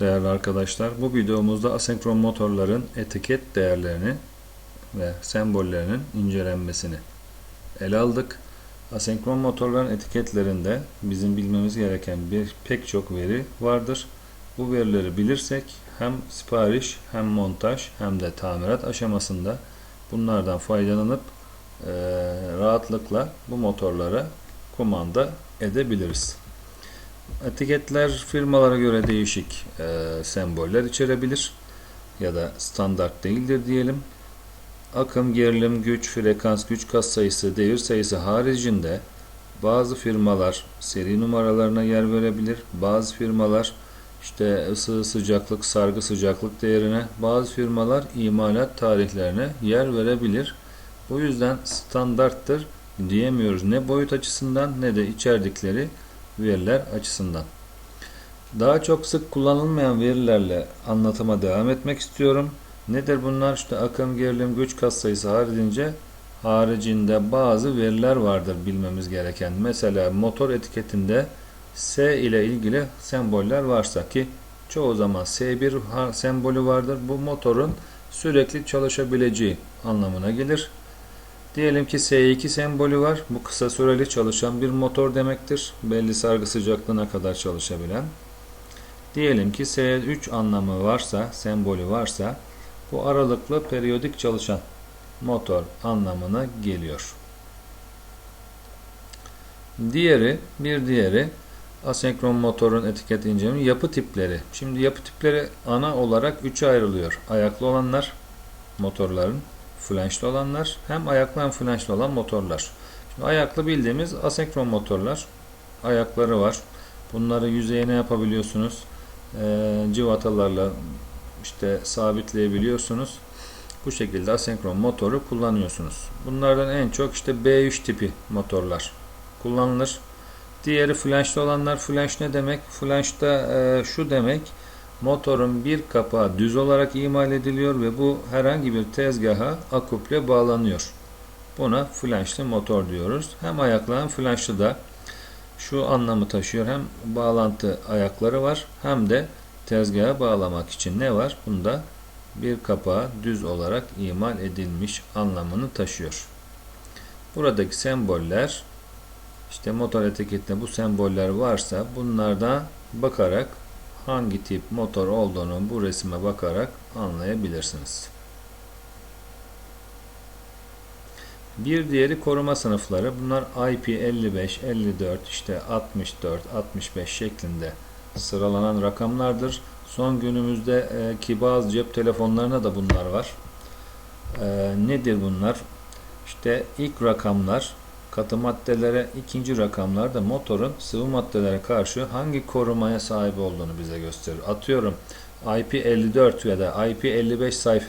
değerli arkadaşlar. Bu videomuzda asenkron motorların etiket değerlerini ve sembollerinin incelenmesini ele aldık. Asenkron motorların etiketlerinde bizim bilmemiz gereken bir pek çok veri vardır. Bu verileri bilirsek hem sipariş hem montaj hem de tamirat aşamasında bunlardan faydalanıp e, rahatlıkla bu motorlara kumanda edebiliriz. Etiketler firmalara göre değişik e, semboller içerebilir ya da standart değildir diyelim. Akım, gerilim, güç, frekans, güç kas sayısı, devir sayısı haricinde bazı firmalar seri numaralarına yer verebilir. Bazı firmalar işte ısı, sıcaklık, sargı sıcaklık değerine, bazı firmalar imalat tarihlerine yer verebilir. Bu yüzden standarttır diyemiyoruz ne boyut açısından ne de içerdikleri veriler açısından. Daha çok sık kullanılmayan verilerle anlatıma devam etmek istiyorum. Nedir bunlar? İşte akım, gerilim, güç katsayısı haricince haricinde bazı veriler vardır bilmemiz gereken. Mesela motor etiketinde S ile ilgili semboller varsa ki çoğu zaman S1 sembolü vardır. Bu motorun sürekli çalışabileceği anlamına gelir. Diyelim ki S2 sembolü var. Bu kısa süreli çalışan bir motor demektir. Belli sargı sıcaklığına kadar çalışabilen. Diyelim ki S3 anlamı varsa, sembolü varsa bu aralıklı periyodik çalışan motor anlamına geliyor. Diğeri, bir diğeri asenkron motorun etiket inceleme yapı tipleri. Şimdi yapı tipleri ana olarak 3'e ayrılıyor. Ayaklı olanlar motorların, flanşlı olanlar, hem ayaklı hem flanşlı olan motorlar. Şimdi ayaklı bildiğimiz asenkron motorlar. Ayakları var. Bunları yüzeyine yapabiliyorsunuz. E, civatalarla işte sabitleyebiliyorsunuz. Bu şekilde asenkron motoru kullanıyorsunuz. Bunlardan en çok işte B3 tipi motorlar kullanılır. Diğeri flanşlı olanlar. Flanş ne demek? Flanşta e, şu demek. Motorun bir kapağı düz olarak imal ediliyor ve bu herhangi bir tezgaha akuple bağlanıyor. Buna flanşlı motor diyoruz. Hem ayaklı hem flanşlı da şu anlamı taşıyor. Hem bağlantı ayakları var hem de tezgaha bağlamak için ne var? Bunda bir kapağı düz olarak imal edilmiş anlamını taşıyor. Buradaki semboller işte motor etiketinde bu semboller varsa bunlarda bakarak hangi tip motor olduğunu bu resime bakarak anlayabilirsiniz. Bir diğeri koruma sınıfları. Bunlar IP55, 54, işte 64, 65 şeklinde sıralanan rakamlardır. Son günümüzdeki bazı cep telefonlarına da bunlar var. Ee, nedir bunlar? İşte ilk rakamlar katı maddelere, ikinci rakamlar da motorun sıvı maddelere karşı hangi korumaya sahip olduğunu bize gösterir. Atıyorum IP54 ya da IP55 sayfa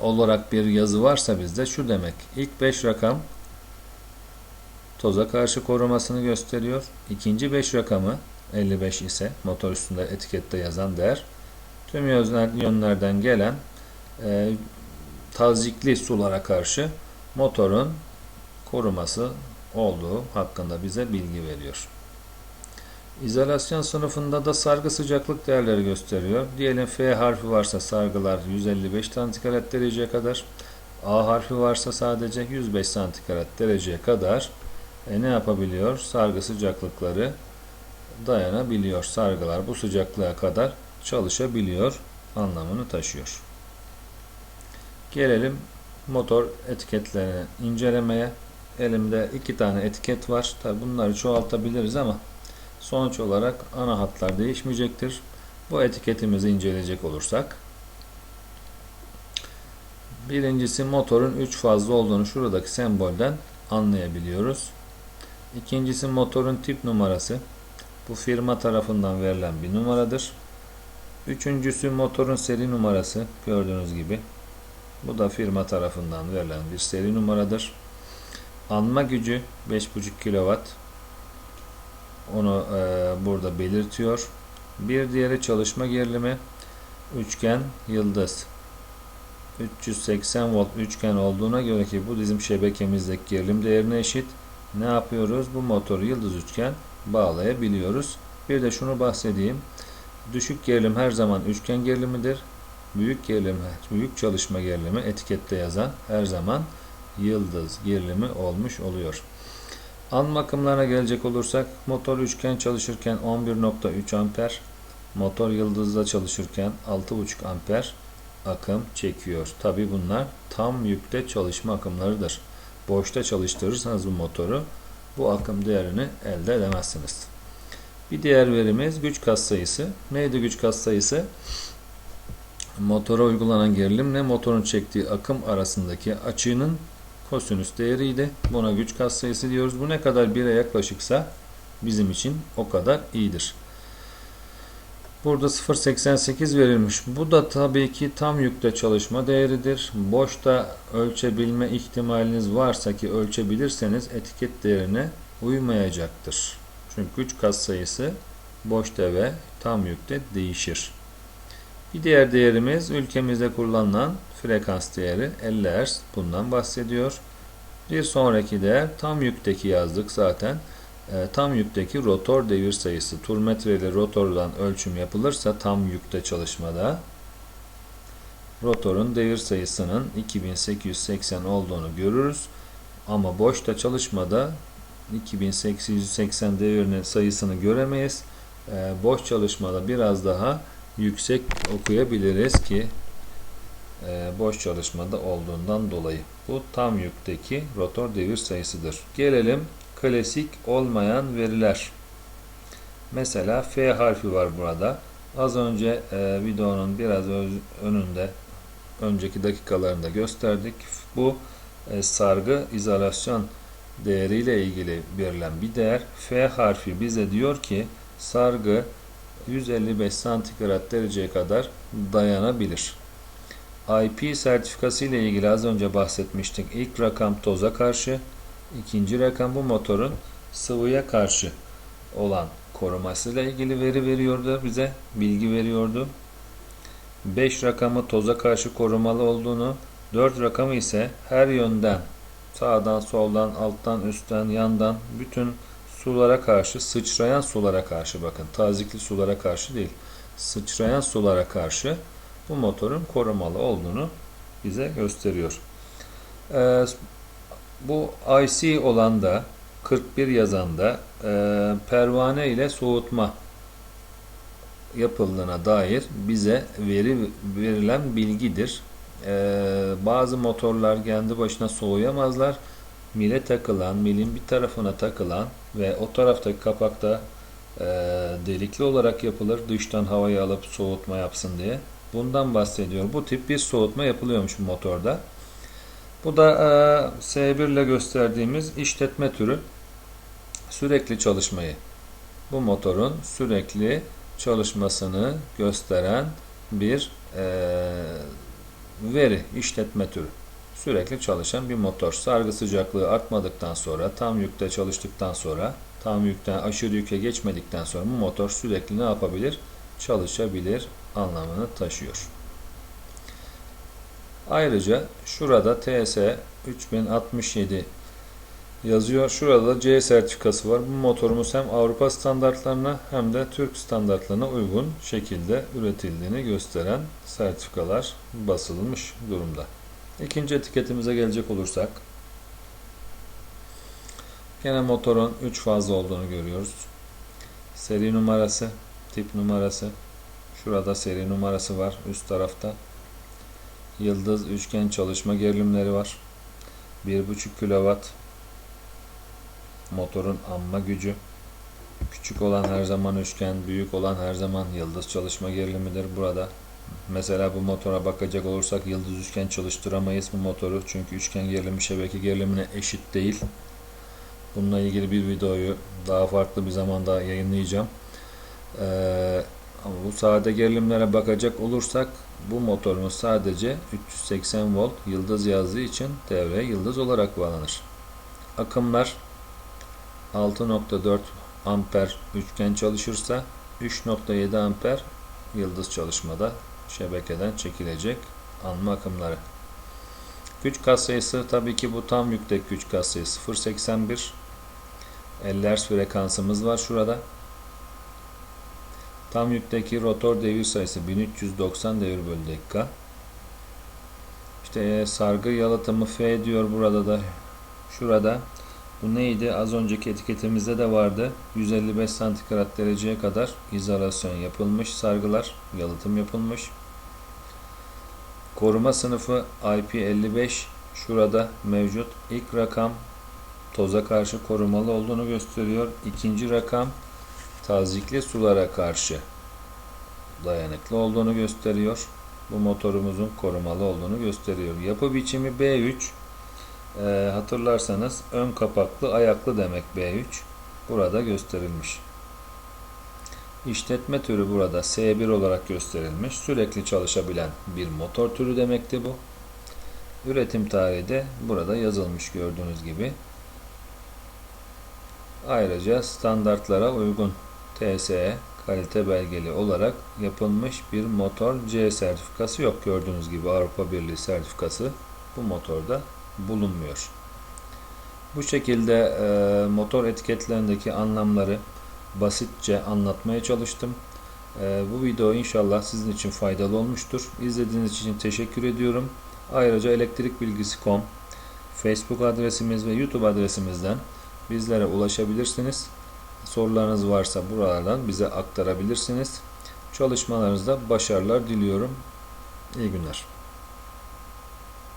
olarak bir yazı varsa bizde şu demek. İlk 5 rakam toza karşı korumasını gösteriyor. İkinci 5 rakamı 55 ise motor üstünde etikette yazan değer tüm yönlerden gelen e, tazikli sulara karşı motorun koruması olduğu hakkında bize bilgi veriyor. İzolasyon sınıfında da sargı sıcaklık değerleri gösteriyor. Diyelim F harfi varsa sargılar 155 santigrat dereceye kadar, A harfi varsa sadece 105 santigrat dereceye kadar e, ne yapabiliyor? Sargı sıcaklıkları dayanabiliyor. Sargılar bu sıcaklığa kadar çalışabiliyor anlamını taşıyor. Gelelim motor etiketlerini incelemeye. Elimde iki tane etiket var. Tabi bunları çoğaltabiliriz ama sonuç olarak ana hatlar değişmeyecektir. Bu etiketimizi inceleyecek olursak birincisi motorun 3 fazlı olduğunu şuradaki sembolden anlayabiliyoruz. İkincisi motorun tip numarası. Bu firma tarafından verilen bir numaradır. Üçüncüsü motorun seri numarası gördüğünüz gibi. Bu da firma tarafından verilen bir seri numaradır. Anma gücü 5.5 kW. Onu e, burada belirtiyor. Bir diğeri çalışma gerilimi üçgen yıldız. 380 volt üçgen olduğuna göre ki bu bizim şebekemizdeki gerilim değerine eşit. Ne yapıyoruz? Bu motoru yıldız üçgen bağlayabiliyoruz. Bir de şunu bahsedeyim. Düşük gerilim her zaman üçgen gerilimidir. Büyük gerilim, büyük çalışma gerilimi etikette yazan her zaman yıldız gerilimi olmuş oluyor. An akımlarına gelecek olursak motor üçgen çalışırken 11.3 amper, motor yıldızda çalışırken 6.5 amper akım çekiyor. Tabi bunlar tam yükte çalışma akımlarıdır. Boşta çalıştırırsanız bu motoru bu akım değerini elde edemezsiniz. Bir diğer verimiz güç katsayısı. Neydi güç katsayısı? Motora uygulanan gerilimle motorun çektiği akım arasındaki açının kosinüs değeriydi. Buna güç katsayısı diyoruz. Bu ne kadar 1'e yaklaşıksa bizim için o kadar iyidir. Burada 0.88 verilmiş. Bu da tabii ki tam yükte çalışma değeridir. Boşta ölçebilme ihtimaliniz varsa ki ölçebilirseniz etiket değerine uymayacaktır. Çünkü güç katsayısı boşta ve tam yükte değişir. Bir diğer değerimiz ülkemizde kullanılan frekans değeri 50 Hz. Bundan bahsediyor. Bir sonraki değer tam yükteki yazdık zaten. E, tam yükteki rotor devir sayısı turmetre ile rotordan ölçüm yapılırsa tam yükte çalışmada rotorun devir sayısının 2880 olduğunu görürüz. Ama boşta çalışmada 2880 devirinin sayısını göremeyiz. E, boş çalışmada biraz daha yüksek okuyabiliriz ki boş çalışmada olduğundan dolayı. Bu tam yükteki rotor devir sayısıdır. Gelelim klasik olmayan veriler. Mesela F harfi var burada. Az önce e, videonun biraz önünde önceki dakikalarında gösterdik. Bu e, sargı izolasyon değeriyle ilgili verilen bir değer. F harfi bize diyor ki sargı 155 santigrat dereceye kadar dayanabilir. IP sertifikası ile ilgili az önce bahsetmiştik. İlk rakam toza karşı, ikinci rakam bu motorun sıvıya karşı olan korumasıyla ilgili veri veriyordu bize, bilgi veriyordu. 5 rakamı toza karşı korumalı olduğunu, 4 rakamı ise her yönden sağdan, soldan, alttan, üstten, yandan bütün sulara karşı, sıçrayan sulara karşı bakın, tazikli sulara karşı değil, sıçrayan sulara karşı bu motorun korumalı olduğunu bize gösteriyor. Ee, bu IC olan da 41 yazan da e, pervane ile soğutma yapıldığına dair bize veri verilen bilgidir. Ee, bazı motorlar kendi başına soğuyamazlar. Mile takılan, milin bir tarafına takılan ve o taraftaki kapakta e, delikli olarak yapılır. Dıştan havayı alıp soğutma yapsın diye. Bundan bahsediyor. Bu tip bir soğutma yapılıyormuş bu motorda. Bu da e, S1 ile gösterdiğimiz işletme türü sürekli çalışmayı. Bu motorun sürekli çalışmasını gösteren bir e, veri, işletme türü. Sürekli çalışan bir motor. Sargı sıcaklığı artmadıktan sonra, tam yükte çalıştıktan sonra, tam yükten aşırı yüke geçmedikten sonra bu motor sürekli ne yapabilir? Çalışabilir anlamını taşıyor. Ayrıca şurada TS 3067 yazıyor. Şurada da C sertifikası var. Bu motorumuz hem Avrupa standartlarına hem de Türk standartlarına uygun şekilde üretildiğini gösteren sertifikalar basılmış durumda. İkinci etiketimize gelecek olursak gene motorun 3 fazla olduğunu görüyoruz. Seri numarası, tip numarası, şurada seri numarası var üst tarafta. Yıldız üçgen çalışma gerilimleri var. 1.5 kW motorun amma gücü. Küçük olan her zaman üçgen, büyük olan her zaman yıldız çalışma gerilimidir burada. Mesela bu motora bakacak olursak yıldız üçgen çalıştıramayız bu motoru. Çünkü üçgen gerilimi şebeke gerilimine eşit değil. Bununla ilgili bir videoyu daha farklı bir zamanda yayınlayacağım. Ee, ama bu sade gerilimlere bakacak olursak bu motorumuz sadece 380 volt yıldız yazdığı için devreye yıldız olarak bağlanır. Akımlar 6.4 amper üçgen çalışırsa 3.7 amper yıldız çalışmada şebekeden çekilecek anma akımları. Güç katsayısı tabii ki bu tam yüksek güç katsayısı 0.81 50 Hz frekansımız var şurada. Tam yükteki rotor devir sayısı 1390 devir bölü dakika. İşte e, sargı yalıtımı F diyor burada da. Şurada. Bu neydi? Az önceki etiketimizde de vardı. 155 santigrat dereceye kadar izolasyon yapılmış sargılar, yalıtım yapılmış. Koruma sınıfı IP55 şurada mevcut. İlk rakam toza karşı korumalı olduğunu gösteriyor. İkinci rakam tazikli sulara karşı dayanıklı olduğunu gösteriyor. Bu motorumuzun korumalı olduğunu gösteriyor. Yapı biçimi B3. Ee, hatırlarsanız ön kapaklı ayaklı demek B3. Burada gösterilmiş. İşletme türü burada S1 olarak gösterilmiş. Sürekli çalışabilen bir motor türü demekti bu. Üretim tarihi de burada yazılmış gördüğünüz gibi. Ayrıca standartlara uygun TSE kalite belgeli olarak yapılmış bir motor C sertifikası yok. Gördüğünüz gibi Avrupa Birliği sertifikası bu motorda bulunmuyor. Bu şekilde e, motor etiketlerindeki anlamları basitçe anlatmaya çalıştım. E, bu video inşallah sizin için faydalı olmuştur. İzlediğiniz için teşekkür ediyorum. Ayrıca elektrikbilgisi.com Facebook adresimiz ve YouTube adresimizden bizlere ulaşabilirsiniz. Sorularınız varsa buralardan bize aktarabilirsiniz. Çalışmalarınızda başarılar diliyorum. İyi günler.